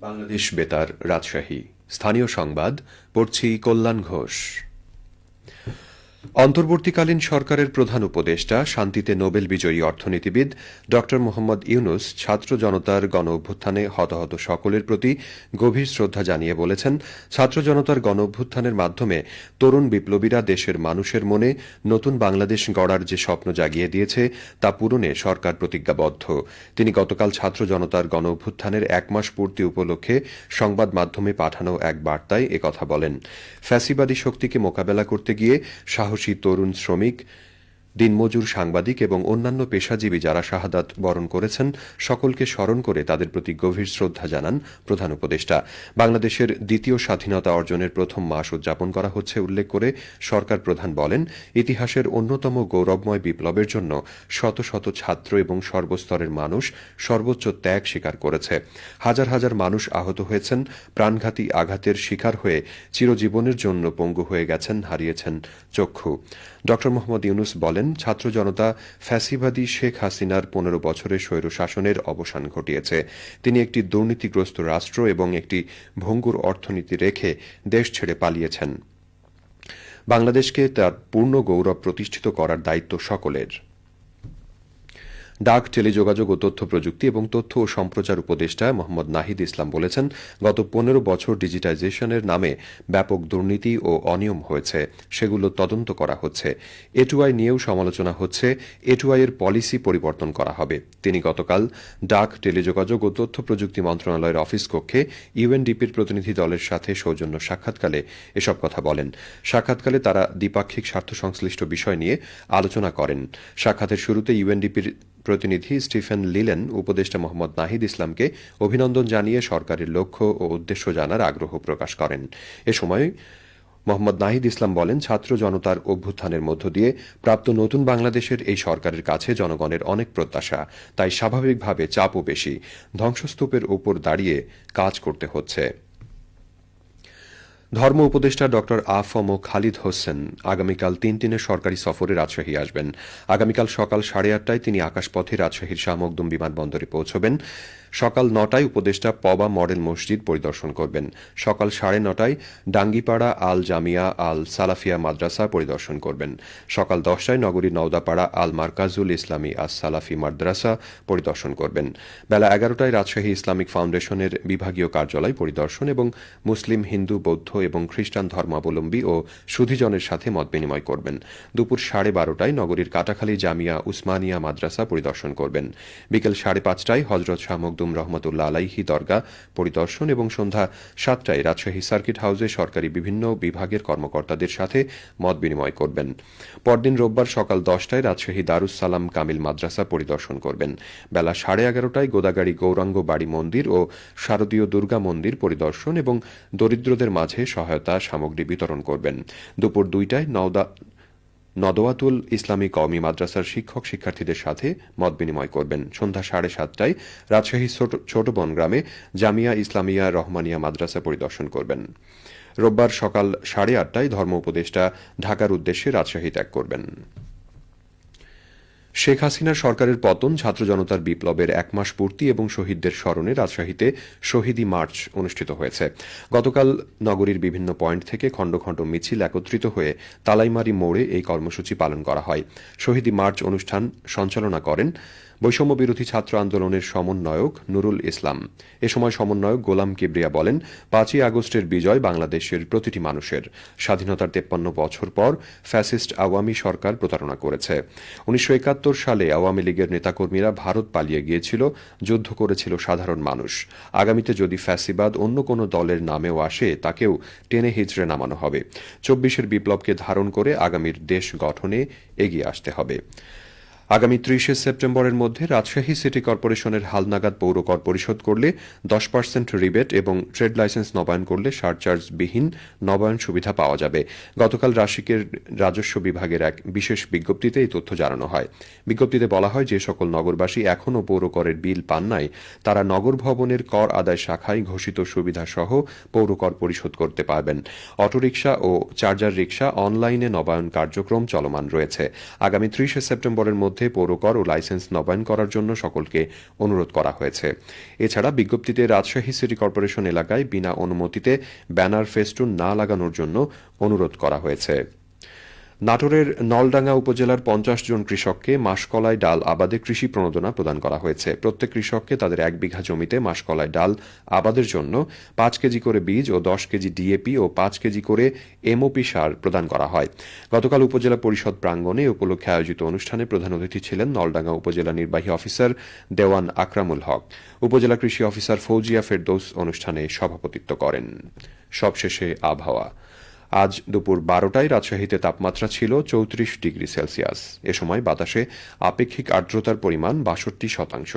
বাংলাদেশ বেতার রাজশাহী। স্থানীয় সংবাদ পড়ছি কল্যাণ ঘোষ। অন্তর্বর্তীকালীন সরকারের প্রধান উপদেষ্টা, শান্তিতে নোবেল বিজয়ী অর্থনীতিবিদ ড মোহাম্মদ ইউনুস ছাত্র জনতার গণ অভ্যুত্থানে হতাহত সকলের প্রতি গভীর শ্রদ্ধা জানিয়ে বলেছেন, ছাত্র জনতার গণ অভ্যুত্থানের মাধ্যমে তরুণ বিপ্লবীরা দেশের মানুষের মনে নতুন বাংলাদেশ গড়ার যে স্বপ্ন জাগিয়ে দিয়েছে, তা পূরণে সরকার প্রতিজ্ঞাবদ্ধ। তিনি গতকাল ছাত্র জনতার গণ অভ্যুত্থানের এক মাস পূর্তি উপলক্ষে সংবাদ মাধ্যমে পাঠানো এক বার্তায় একথা বলেন। ফ্যাসিবাদী শক্তিকে মোকাবেলা করতে গিয়ে সাহসী তরুণ শ্রমিক দিনমজুর সাংবাদিক এবং অন্যান্য পেশাজীবী যারা শাহাদাত বরণ করেছেন, সকলকে স্মরণ করে তাদের প্রতি গভীর শ্রদ্ধা জানান প্রধান উপদেষ্টা। বাংলাদেশের দ্বিতীয় স্বাধীনতা অর্জনের প্রথম মাস উদযাপন করা হচ্ছে উল্লেখ করে সরকার প্রধান বলেন, ইতিহাসের অন্যতম গৌরবময় বিপ্লবের জন্য শত শত ছাত্র এবং সর্বস্তরের মানুষ সর্বোচ্চ ত্যাগ স্বীকার করেছে। হাজার হাজার মানুষ আহত হয়েছেন, প্রাণঘাতী আঘাতের শিকার হয়ে চিরজীবনের জন্য পঙ্গু হয়ে গেছেন, হারিয়েছেন চক্ষু। ড মোহাম্মদ ইউনুস বলেন ছাত্র জনতা ফ্যাসিবাদী শেখ হাসিনার পনেরো বছরের স্বৈর শাসনের অবসান ঘটিয়েছে। তিনি একটি দুর্নীতিগ্রস্ত রাষ্ট্র এবং একটি ভঙ্গুর অর্থনীতি রেখে দেশ ছেড়ে পালিয়েছেন। বাংলাদেশকে তার পূর্ণ গৌরব প্রতিষ্ঠিত করার দায়িত্ব সকলের। ডাক, টেলিযোগাযোগ ও তথ্য প্রযুক্তি এবং তথ্য ও সম্প্রচার উপদেষ্টা মোহাম্মদ নাহিদ ইসলাম বলেছেন, গত পনেরো বছর ডিজিটাইজেশনের নামে ব্যাপক দুর্নীতি ও অনিয়ম হয়েছে। সেগুলো তদন্ত করা হচ্ছে। এটুআই নিয়েও সমালোচনা হচ্ছে। এটুআই এর পলিসি পরিবর্তন করা হবে। তিনি গতকাল ডাক, টেলিযোগাযোগ ও তথ্য প্রযুক্তি মন্ত্রণালয়ের অফিস কক্ষে ইউএনডিপির প্রতিনিধি দলের সাথে সৌজন্য সাক্ষাৎকালে এসব কথা বলেন। সাক্ষাৎকালে তারা দ্বিপাক্ষিক স্বার্থ সংশ্লিষ্ট বিষয় নিয়ে আলোচনা করেন। সাক্ষাতের শুরুতে ইউএনডিপির প্রতিনিধি স্টিফেন লিলেন, উপদেষ্টা মোহাম্মদ নাহিদ ইসলামকে অভিনন্দন জানিয়ে সরকারের লক্ষ্য ও উদ্দেশ্য জানার আগ্রহ প্রকাশ করেন। এ সময় মোহাম্মদ নাহিদ ইসলাম বলেন, ছাত্র জনতার অভ্যুত্থানের মধ্য দিয়ে প্রাপ্ত নতুন বাংলাদেশের এই সরকারের কাছে জনগণের অনেক প্রত্যাশা, তাই স্বাভাবিকভাবে চাপও বেশি। ধ্বংসস্তূপের উপর দাঁড়িয়ে কাজ করতে হচ্ছে। ধর্ম উপদেষ্টা ড আফম ও খালিদ হোসেন আগামীকাল তিন দিনের সরকারি সফরে রাজশাহী আসবেন। আগামীকাল সকাল সাড়ে আটটায় তিনি আকাশপথে রাজশাহীর শাহ বিমানবন্দরে পৌঁছবেন। সকাল নটায় উপদেষ্টা পবা মডেল মসজিদ পরিদর্শন করবেন। সকাল সাড়ে নটায় ডাঙ্গিপাড়া আল জামিয়া আল সালাফিয়া মাদ্রাসা পরিদর্শন করবেন। সকাল দশটায় নগরীর নওদাপাড়া আল মার্কাজুল ইসলামী আস সালাফি মাদ্রাসা পরিদর্শন করবেন। বেলা এগারোটায় রাজশাহী ইসলামিক ফাউন্ডেশনের বিভাগীয় কার্যালয় পরিদর্শন এবং মুসলিম, হিন্দু, বৌদ্ধ এবং খ্রিস্টান ধর্মাবলম্বী ও সুধীজনের সাথে মত বিনিময় করবেন। দুপুর সাড়ে বারোটায় নগরীর কাটাখালী জামিয়া উসমানিয়া মাদ্রাসা পরিদর্শন করবেন। বিকেল সাড়ে পাঁচটায় হজরত শাহ মখদুম রহমতুল্লাহ আলাইহি দরগা পরিদর্শন এবং সন্ধ্যা সাতটায় রাজশাহী সার্কিট হাউসে সরকারি বিভিন্ন বিভাগের কর্মকর্তাদের সাথে মত বিনিময় করবেন। পরদিন রোববার সকাল দশটায় রাজশাহী দারুস সালাম কামিল মাদ্রাসা পরিদর্শন করবেন। বেলা সাড়ে এগারোটায় গোদাগাড়ি গৌরাঙ্গ বাড়ি মন্দির ও শারদীয় দুর্গা মন্দির পরিদর্শন এবং দরিদ্রদের মাঝে সহায়তা সামগ্রী বিতরণ করবেন। দুপুর দুইটায় নওদা নদওয়াতুল ইসলামী কওমি মাদ্রাসার শিক্ষক শিক্ষার্থীদের সাথে মত বিনিময় করবেন। সন্ধ্যা সাড়ে সাতটায় রাজশাহী ছোট বনগ্রামে জামিয়া ইসলামিয়া রহমানিয়া মাদ্রাসা পরিদর্শন করবেন। রোববার সকাল সাড়ে আটটায় ধর্ম উপদেষ্টা ঢাকার উদ্দেশ্যে রাজশাহী ত্যাগ করবেন। শেখ হাসিনার সরকারের পতন ছাত্র জনতার বিপ্লবের এক মাস পূর্তি এবং শহীদদের স্মরণে রাজশাহীতে শহীদি মার্চ অনুষ্ঠিত হয়েছে। গতকাল নগরীর বিভিন্ন পয়েন্ট থেকে খণ্ড খণ্ড মিছিল একত্রিত হয়ে তালাইমারি মোড়ে এই কর্মসূচি পালন করা হয়। শহীদি মার্চ অনুষ্ঠান সঞ্চালনা করেন বৈষম্য বিরোধী ছাত্র আন্দোলনের সমন্বয়ক নুরুল ইসলাম। এ সময় সমন্বয়ক গোলাম কিবরিয়া বলেন, পাঁচই আগস্টের বিজয় বাংলাদেশের প্রতিটি মানুষের। স্বাধীনতার তেপ্পান্ন বছর পর ফ্যাসিস্ট আওয়ামী সরকার প্রতারণা করেছে। উনিশশো একাত্তর সালে আওয়ামী লীগের নেতাকর্মীরা ভারত পালিয়ে গিয়েছিল, যুদ্ধ করেছিল সাধারণ মানুষ। আগামীতে যদি ফ্যাসিবাদ অন্য কোনো দলের নামেও আসে, তাকেও টেনে হিজড়ে নামানো হবে। চব্বিশের বিপ্লবকে ধারণ করে আগামীর দেশ গঠনে এগিয়ে আসতে হবে। আগামী ত্রিশে সেপ্টেম্বরের মধ্যে রাজশাহী সিটি কর্পোরেশনের হালনাগাদ পৌর কর পরিশোধ করলে দশ পার্সেন্ট রিবেট এবং ট্রেড লাইসেন্স নবায়ন করলে সারচার্জবিহীন নবায়ন সুবিধা পাওয়া যাবে। গতকাল রাশিকের রাজস্ব বিভাগের এক বিশেষ বিজ্ঞপ্তিতে এই তথ্য জানানো হয়। বিজ্ঞপ্তিতে বলা হয়, যে সকল নগরবাসী এখনও পৌর করের বিল পান নাই, তারা নগর ভবনের কর আদায় শাখায় ঘোষিত সুবিধা সহ পৌর কর পরিশোধ করতে পারবেন। অটোরিকশা ও চার্জার রিকশা অনলাইনে নবায়ন কার্যক্রম চলমান রয়েছে। আগামী ত্রিশে সেপ্টেম্বরের মধ্যে মধ্যে পৌরকর ও লাইসেন্স নবায়ন করার জন্য সকলকে অনুরোধ করা হয়েছে। এছাড়া বিজ্ঞপ্তিতে রাজশাহী সিটি কর্পোরেশন এলাকায় বিনা অনুমতিতে ব্যানার ফেস্টুন না লাগানোর জন্য অনুরোধ করা হয়েছে। নাটোরের নলডাঙ্গা উপজেলার পঞ্চাশ জন কৃষককে মাসকলাই ডাল আবাদে কৃষি প্রণোদনা প্রদান করা হয়েছে। প্রত্যেক কৃষককে তাদের এক বিঘা জমিতে মাসকলাই ডাল আবাদের জন্য পাঁচ কেজি করে বীজ ও দশ কেজি ডিএপি ও পাঁচ কেজি করে এমওপি সার প্রদান করা হয়। গতকাল উপজেলা পরিষদ প্রাঙ্গণে উপলক্ষে আয়োজিত অনুষ্ঠানে প্রধান অতিথি ছিলেন নলডাঙ্গা উপজেলা নির্বাহী অফিসার দেওয়ান আকরামুল হক। উপজেলা কৃষি অফিসার ফৌজিয়া ফেরদৌস অনুষ্ঠানে সভাপতিত্ব করেন। সবশেষে আবহাওয়া। আজ দুপুর বারোটায় রাজশাহীতে তাপমাত্রা ছিল চৌত্রিশ ডিগ্রি সেলসিয়াস। এ সময় বাতাসে আপেক্ষিক আর্দ্রতার পরিমাণ বাষট্টি শতাংশ।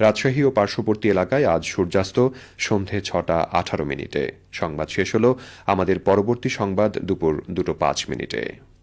রাজশাহী ও পার্শ্ববর্তী এলাকায় আজ সূর্যাস্ত সন্ধে ছটা আঠারো মিনিটে। সংবাদ শেষ হল আমাদের পরবর্তী সংবাদ দুপুর দুটো পাঁচ মিনিটে।